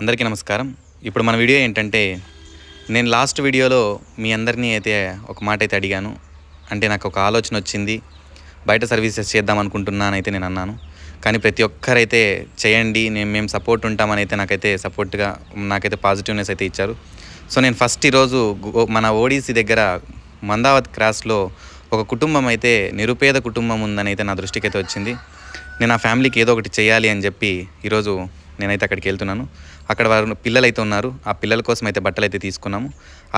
అందరికీ నమస్కారం. ఇప్పుడు మన వీడియో ఏంటంటే నేను లాస్ట్ వీడియోలో మీ అందరినీ అయితే ఒక మాట అయితే అడిగాను. అంటే నాకు ఒక ఆలోచన వచ్చింది. బయట సర్వీసెస్ చేద్దాం అనుకుంటున్నాను అయితే నేను అన్నాను. కానీ ప్రతి ఒక్కరైతే చేయండి నేను మేము సపోర్ట్ ఉంటామని అయితే నాకైతే సపోర్ట్గా నాకైతే పాజిటివ్నెస్ అయితే ఇచ్చారు. సో నేను ఫస్ట్ ఈరోజు మన ఓడిసి దగ్గర మందావత్ క్రాస్లో ఒక కుటుంబం అయితే నిరుపేద కుటుంబం ఉందని అయితే నా దృష్టికి అయితే వచ్చింది. నేను ఆ ఫ్యామిలీకి ఏదో ఒకటి చేయాలి అని చెప్పి ఈరోజు నేనైతే అక్కడికి వెళ్తున్నాను. అక్కడ వారు పిల్లలు అయితే ఉన్నారు. ఆ పిల్లల కోసం అయితే బట్టలు అయితే తీసుకున్నాము.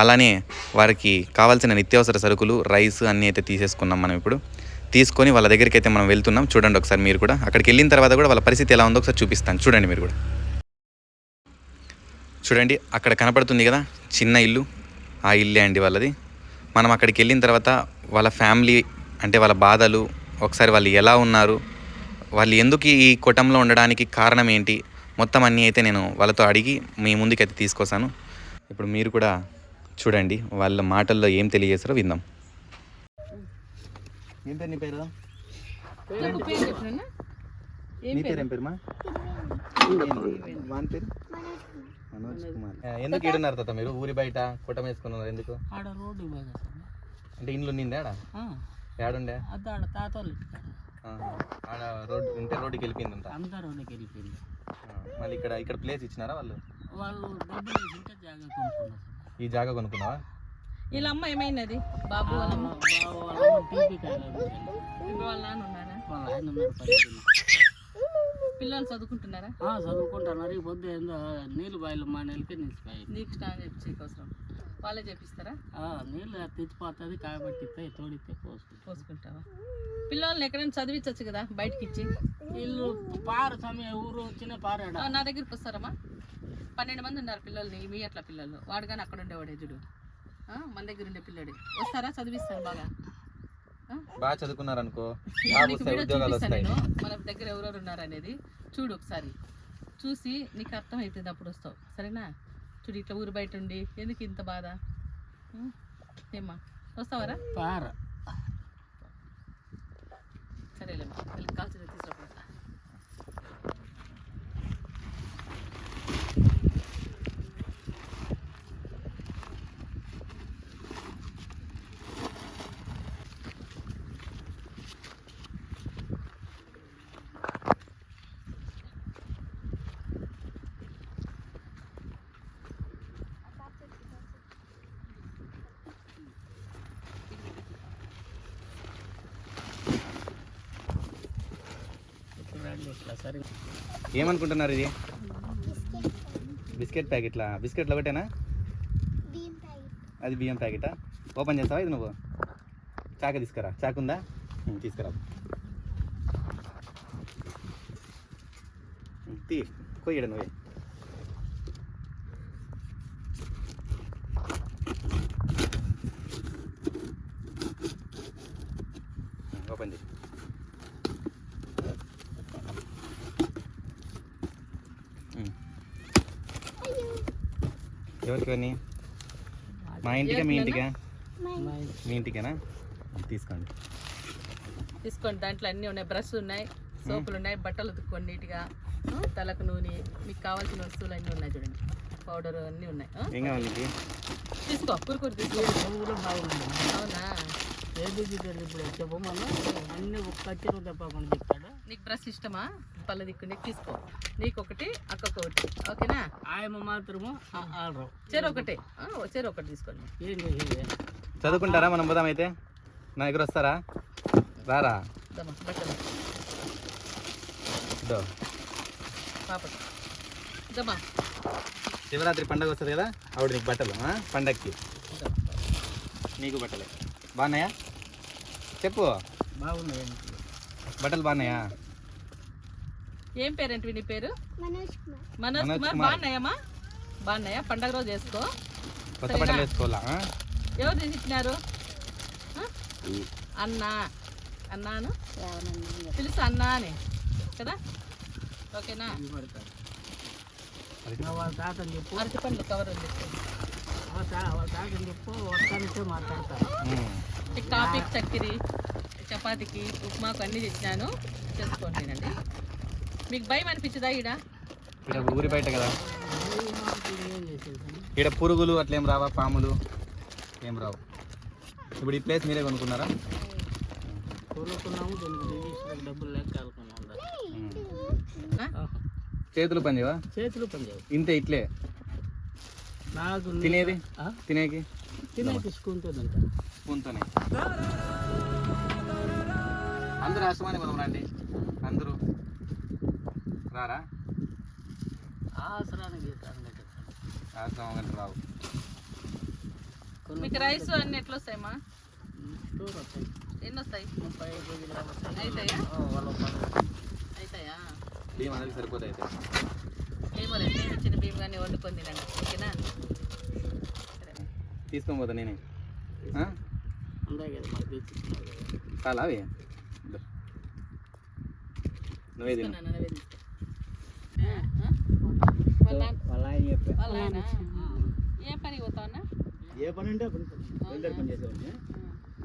అలానే వారికి కావాల్సిన నిత్యావసర సరుకులు రైస్ అన్నీ అయితే తీసేసుకున్నాం మనం ఇప్పుడు. తీసుకొని వాళ్ళ దగ్గరికి అయితే మనం వెళ్తున్నాం. చూడండి ఒకసారి మీరు కూడా. అక్కడికి వెళ్ళిన తర్వాత కూడా వాళ్ళ పరిస్థితి ఎలా ఉందో ఒకసారి చూపిస్తాను. చూడండి మీరు కూడా. చూడండి అక్కడ కనపడుతుంది కదా చిన్న ఇల్లు. ఆ ఇల్లే అండి వాళ్ళది. మనం అక్కడికి వెళ్ళిన తర్వాత వాళ్ళ ఫ్యామిలీ అంటే వాళ్ళ బాధలు ఒకసారి వాళ్ళు ఎలా ఉన్నారు వాళ్ళు ఎందుకు ఈ కుటంలో ఉండడానికి కారణం ఏంటి మొత్తం అన్నీ అయితే నేను వాళ్ళతో అడిగి మీ ముందుకు అయితే తీసుకొస్తాను. ఇప్పుడు మీరు కూడా చూడండి వాళ్ళ మాటల్లో ఏం తెలియజేస్తారో విందాం. ఏం పేరు నీ పేరు? చెప్పు పేరు చెప్పినా నీ పేరు? ఏం పేరుమా? వాని పేరు? మనోజ్ కుమార్. ఎందుకు ఈడున్నారు తాత మీరు? ఊరి బయట కుటం వేసుకున్నారు ఎందుకు? ఆడ రోడ్డు పోగా అంటే ఇండ్లు నిందా ఆడ? ఏడుండే ఆడ రోడ్డు ఉంటే రోడ్డుకి వెళ్ళిపోయిందంట. అంతా రోడ్డుకి వెళ్ళిపోయింది. మళ్ళీ ఇక్కడ ఇక్కడ ప్లేస్ ఇచ్చినారా వాళ్ళు? వాళ్ళు డబ్బులు వేసింటే జాగా కొనుక్కున్నారు ఈ జాగా కొనుక్కున్నావా? వీళ్ళ అమ్మ ఏమైనది బాబు వాళ్ళ అమ్మ బావ వాళ్ళ టీపీ కాయలు ఇప్పుడు వాళ్ళ నాన్న ఉన్నాడా? వాళ్ళ ఆయన ఉన్నారు. పిల్లలు చదువుకుంటున్నారా? ఆ, చదువుకుంటున్నారు. ఈ పొద్దు ఏందో నీళ్ళు బాయిలు మా నెలకి నిలిచిపోయి నీకు స్నానం చేపించే కోసం వాళ్ళే చేపిస్తారా? నీళ్ళు తెచ్చిపోతుంది కాబట్టితే తోడితే పోసుకుంటాం. పోసుకుంటావా? పిల్లల్ని ఎక్కడైనా చదివించవచ్చు కదా బయటకి ఇచ్చి వీళ్ళు పారు సమయం ఊరు వచ్చిన పారాడ? నా దగ్గరికి వస్తారమ్మా. పన్నెండు మంది ఉన్నారు పిల్లల్ని మీ అట్లా పిల్లలు. వాడు కానీ అక్కడ ఉండేవాడే చూడు. ఆ, మన దగ్గర ఉండే పిల్లడే. వస్తారా? చదివిస్తాను బాగా? బాగా చదువుకున్నారు అనుకో మన దగ్గర ఎవరెవరు ఉన్నారు అనేది చూడు ఒకసారి. చూసి నీకు అర్థం అవుతుంది అప్పుడు వస్తావు. సరేనా? చూడు ఇట్లా ఊరు బయట ఉండి? ఎందుకు ఇంత బాధ? ఏమ్మా వస్తావరా పార. సరేలేమ్మా వెళ్ళి కాల్చిన తీసుకురా చూడండి ఇట్లా సరే ఏమనుకుంటున్నారు ఇది? బిస్కెట్ ప్యాకెట్లా బిస్కెట్లు ఒకటేనా? అది బియ్యం ప్యాకెటా ఓపెన్ చేస్తావా ఇది నువ్వు? చాక తీసుకురా. చాకు ఉందా? తీసుకురా. తీ కొయ్యడు నువ్వే. ఓపెన్ చేయి. ఎవరికి అని మా ఇంటికా మీ ఇంటికా? మీ ఇంటికేనా? తీసుకోండి. తీసుకోండి. దాంట్లో అన్నీ ఉన్నాయి. బ్రష్ ఉన్నాయి సోపులు ఉన్నాయి బట్టలు ఉతుక్కోండి నీట్గా. తలకు నూనె మీకు కావాల్సిన వస్తువులు అన్నీ ఉన్నాయి చూడండి. పౌడర్ అన్నీ ఉన్నాయి? ఏం కావాలి తీసుకో. కురుకురు తీసుకో. బాగుంది అవునా? ఏది ఇప్పుడు చెప్పమన్నా అన్ని ఒక్క చెరువు తప్పకుండా చెప్తాడు. నీకు బ్రష్ ఇష్టమా? పళ్ళ దిక్కు నీకు తీసుకో. నీకు ఒకటి అక్కకు ఒకటి ఓకేనా? ఆయమ్మ మాత్రము చెరు ఒకటే చెరు ఒకటి తీసుకోండి. చదువుకుంటారా? మనం పోదాం అయితే. నా దగ్గర వస్తారా? రారా? శివరాత్రి పండగ వస్తుంది కదా ఆవిడ నీకు బట్టలు? పండగకి నీకు బట్టలే. బాగున్నాయా? చెప్పు. బాగున్నాయి బట్టలు బాగున్నాయా? ఏం పేరేంటి నీ పేరు? మనోజ్ మనోజ్ కుమార్. బాగున్నాయమ్మా? బాగున్నాయా? పండగ రోజు వేసుకో కొత్త బట్టలు వేసుకోవాలా? ఎవరు తీసి ఇచ్చినారు? ఆ? అన్న. అన్నాను? పిలుసు అన్న అని? కదా? ఓకేనా? వాళ్ళ తాతని చెప్పు. అరటి పండ్లు కవర్ ఉంది వాళ్ళ తాతని చెప్పు. ఉమ్. ఈ కాఫీకి చక్కెర చపాతీకి ఉప్మాకు అన్నీ తెచ్చినాను. చేసుకోండి తినండి మీకు భయం అనిపించదా ఈడ? ఇక్కడ ఊరి బయట కదా? ఇక్కడ పురుగులు అట్లా ఏం రావా? పాములు ఏం రావు. ఇప్పుడు ఈ ప్లేస్ మీరే కొనుక్కున్నారా? కొనుక్కున్నాము డబ్బులు. చేతులు పని చేయవా చేతులు పనిచేయవు ఇంతే ఇట్లే? నాకు తినేది? ఆ? తినేకి? తినేకి స్కూన్తో తింటా స్పూన్తోనే అందరూ ఆశ్రమానికి పోదాం రండి. అందరూ. రారా? ఆసరానికి రండి. ఆశ్రమం రావు. మీకు రైస్ అన్ని ఎట్లా వస్తాయమ్మా ఎన్ని వస్తాయి. అవుతాయా. అవుతాయా బియ్యం అందరికి సరిపోతాయి అయితే. ఏమో లేదు నేను ఇచ్చిన బియ్యం కానీ వండుకొని తినండి. ఓకేనా. తీసుకొని పోతా నేనే. చాలా అవి. నువ్వే తిను. ఏ పని పోతావన్నా? ఏ పని అంటే పని వెల్డర్ పని చేసేవాడిని.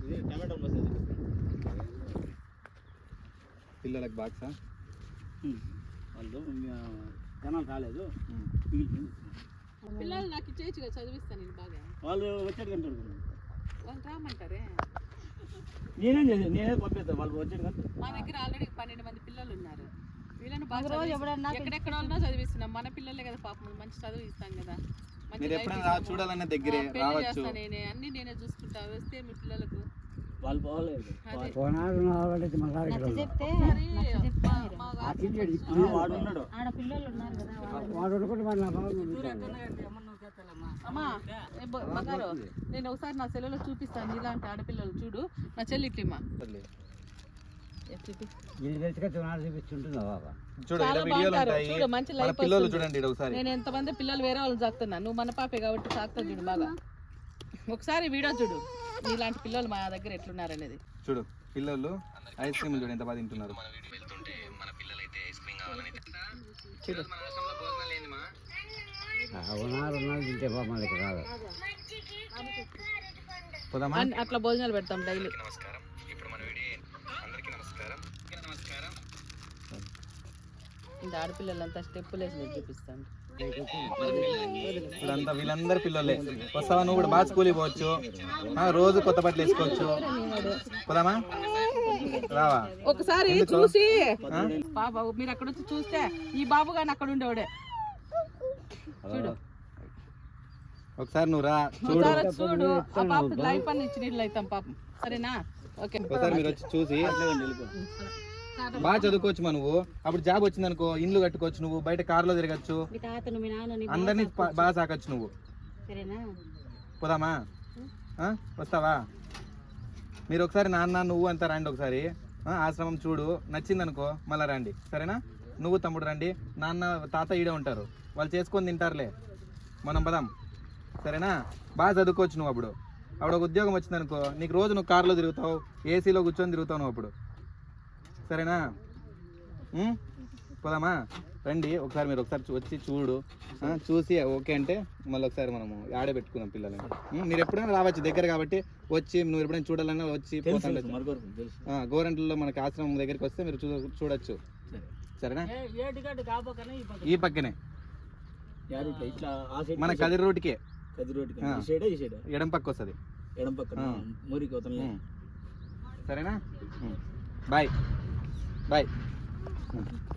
ఇది టమాటో మసాలా పిల్లలకు బాక్సా? వాళ్ళు ఇంకా జనాలు కాలేదు మిగిలిపోయింది. పిల్లలు నాకు ఇచ్చేయచ్చుగా చదివిస్తాను నేను బాగా. వాళ్ళు కంటారు వాళ్ళు రామంటారే? నేనేం చేసాను నేనే పంపిస్తాను వాళ్ళు వచ్చాడు కంటే మా దగ్గర ఆల్రెడీ పన్నెండు మంది పిల్లలు ఉన్నారు వీళ్ళని బాగా చదివిస్తున్నాం. ఎక్కడెక్కడ ఉన్నా చదివిస్తున్నాం. మన పిల్లలే కదా పాపం మంచి చదువు ఇస్తాం కదా. మంచి మీరు ఎప్పుడైనా రా- ఇస్తాము. చూడాలన్న దగ్గరే ఆ, పెళ్ళి రావచ్చు. చేస్తా నేనే అన్ని నేనే చూసుకుంటా. వస్తే మీ పిల్లలకు వాళ్ళు పోలేదు. నేను ఒకసారి నా సెలవులో చూపిస్తాను ఇలాంటి ఆడపిల్లలు చూడు. నా చెల్లి ఒకసారి. నేను ఎంతమంది పిల్లలు వేరే వాళ్ళు సాకుతున్నా. నువ్వు మన పాపే కాబట్టి సాకుతా చూడు బాగా. ఒకసారి వీడియో చూడు. నీలాంటి పిల్లలు మా దగ్గర ఎట్లున్నారు అనేది చూడు పిల్లలు ఐస్ క్రీమ్ చూడు ఎంత బాగా తింటున్నారు. అట్లా భోజనాలు పెడతాం డైలీ. ఇంకా ఆడపిల్లలంతా స్టెప్పులు వేసి నేను చూపిస్తాను. ఇప్పుడంతా వీళ్ళందరూ పిల్లలే. వస్తావా? నువ్వు కూడా బాగా స్కూల్కి పోవచ్చు. రోజు కొత్త బట్టలు వేసుకోవచ్చు. పోదామా? రావా? ఒకసారి చూసి. బాబా మీరు అక్కడ వచ్చి చూస్తే ఈ బాబు గాని అక్కడ ఉండేవాడే. చూడు. ఒకసారి నువ్వు రా. చూడు. చూడు. ఆ పాప లైఫ్ అని ఇచ్చి నీళ్ళు అవుతాం పాపం. సరేనా? ఓకే. ఒకసారి మీరు వచ్చి చూసి. బాగా చదువుకోవచ్చు మా నువ్వు. అప్పుడు జాబ్ వచ్చింది అనుకో ఇండ్లు కట్టుకోవచ్చు నువ్వు బయట కార్లో తిరగచ్చు. అందరినీ బాగా సాకచ్చు నువ్వు. పోదామా? వస్తావా? మీరు ఒకసారి నాన్న నువ్వు అంతా రండి ఒకసారి. ఆ, ఆశ్రమం చూడు. నచ్చింది అనుకో మళ్ళీ రండి. సరేనా? నువ్వు తమ్ముడు రండి. నాన్న తాత ఈడే ఉంటారు. వాళ్ళు చేసుకొని తింటారులే. మనం పదాం. సరేనా? బాగా చదువుకోవచ్చు నువ్వు అప్పుడు. అప్పుడు ఒక ఉద్యోగం వచ్చింది అనుకో నీకు రోజు నువ్వు కార్లో తిరుగుతావు ఏసీలో కూర్చొని తిరుగుతావు నువ్వు అప్పుడు. సరేనా? పోదామా? రండి ఒకసారి మీరు ఒకసారి వచ్చి చూడు. చూసి ఓకే అంటే మళ్ళీ ఒకసారి మనము ఆడే పెట్టుకుందాం పిల్లల్ని? మీరు ఎప్పుడైనా రావచ్చు దగ్గర కాబట్టి వచ్చి నువ్వు ఎప్పుడైనా చూడాలన్నా వచ్చి గోరంట్లలో మనకి ఆశ్రమం దగ్గరికి వస్తే మీరు చూ చూడొచ్చు. సరే. సరేనా? ఈ పక్క పక్కనే. మన కదిరి సైడ్ ఎడం పక్క వస్తుంది. ఎడం పక్కన. ఆ. మూరికి అవుతాను సరేనా బాయ్ బాయ్